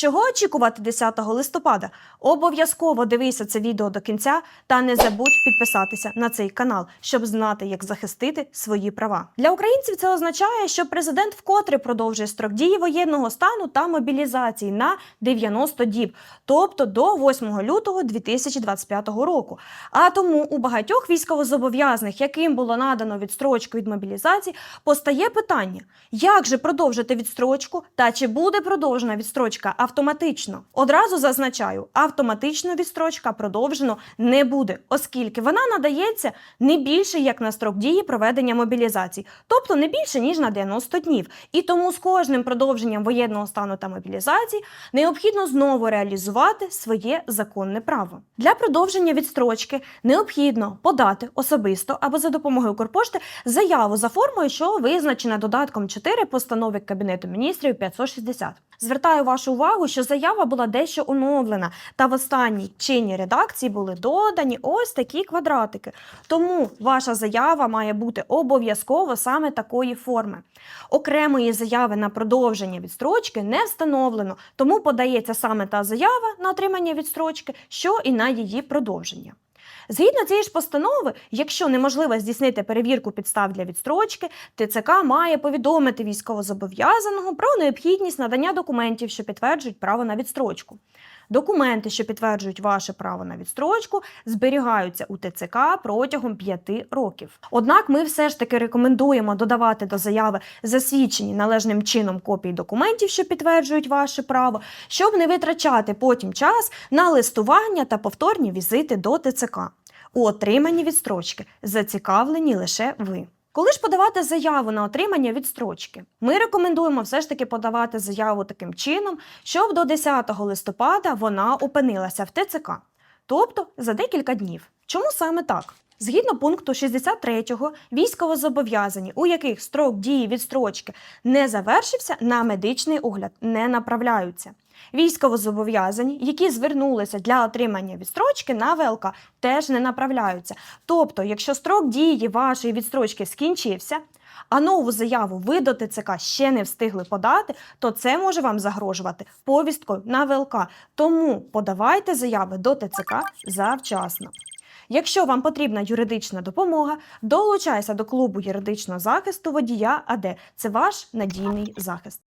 Чого очікувати 10 листопада? Обов'язково дивися це відео до кінця та не забудь підписатися на цей канал, щоб знати, як захистити свої права. Для українців це означає, що президент вкотре продовжує строк дії воєнного стану та мобілізації на 90 діб, тобто до 8 лютого 2025 року. А тому у багатьох військовозобов'язаних, яким було надано відстрочку від мобілізації, постає питання: як же продовжити відстрочку та чи буде продовжена відстрочка автоматично? Одразу зазначаю, автоматично відстрочка продовжено не буде, оскільки вона надається не більше як на строк дії проведення мобілізації, тобто не більше ніж на 90 днів. І тому з кожним продовженням воєнного стану та мобілізації необхідно знову реалізувати своє законне право. Для продовження відстрочки необхідно подати особисто або за допомогою Укрпошти заяву за формою, що визначена додатком 4 постанови Кабінету міністрів 560. Звертаю вашу увагу, що заява була дещо оновлена, та в останній чинній редакції були додані ось такі квадратики. Тому ваша заява має бути обов'язково саме такої форми. Окремої заяви на продовження відстрочки не встановлено, тому подається саме та заява на отримання відстрочки, що і на її продовження. Згідно цієї ж постанови, якщо неможливо здійснити перевірку підстав для відстрочки, ТЦК має повідомити військовозобов'язаного про необхідність надання документів, що підтверджують право на відстрочку. Документи, що підтверджують ваше право на відстрочку, зберігаються у ТЦК протягом 5 років. Однак ми все ж таки рекомендуємо додавати до заяви засвідчені належним чином копії документів, що підтверджують ваше право, щоб не витрачати потім час на листування та повторні візити до ТЦК. У отриманні відстрочки зацікавлені лише ви. Коли ж подавати заяву на отримання відстрочки? Ми рекомендуємо все ж таки подавати заяву таким чином, щоб до 10 листопада вона опинилася в ТЦК, тобто за декілька днів. Чому саме так? Згідно пункту 63 військовозобов'язані, у яких строк дії відстрочки не завершився, на медичний огляд не направляються. Військовозобов'язані, які звернулися для отримання відстрочки на ВЛК, теж не направляються. Тобто, якщо строк дії вашої відстрочки скінчився, а нову заяву ви до ТЦК ще не встигли подати, то це може вам загрожувати повісткою на ВЛК. Тому подавайте заяви до ТЦК завчасно. Якщо вам потрібна юридична допомога, долучайся до клубу юридичного захисту водія АД. Це ваш надійний захист.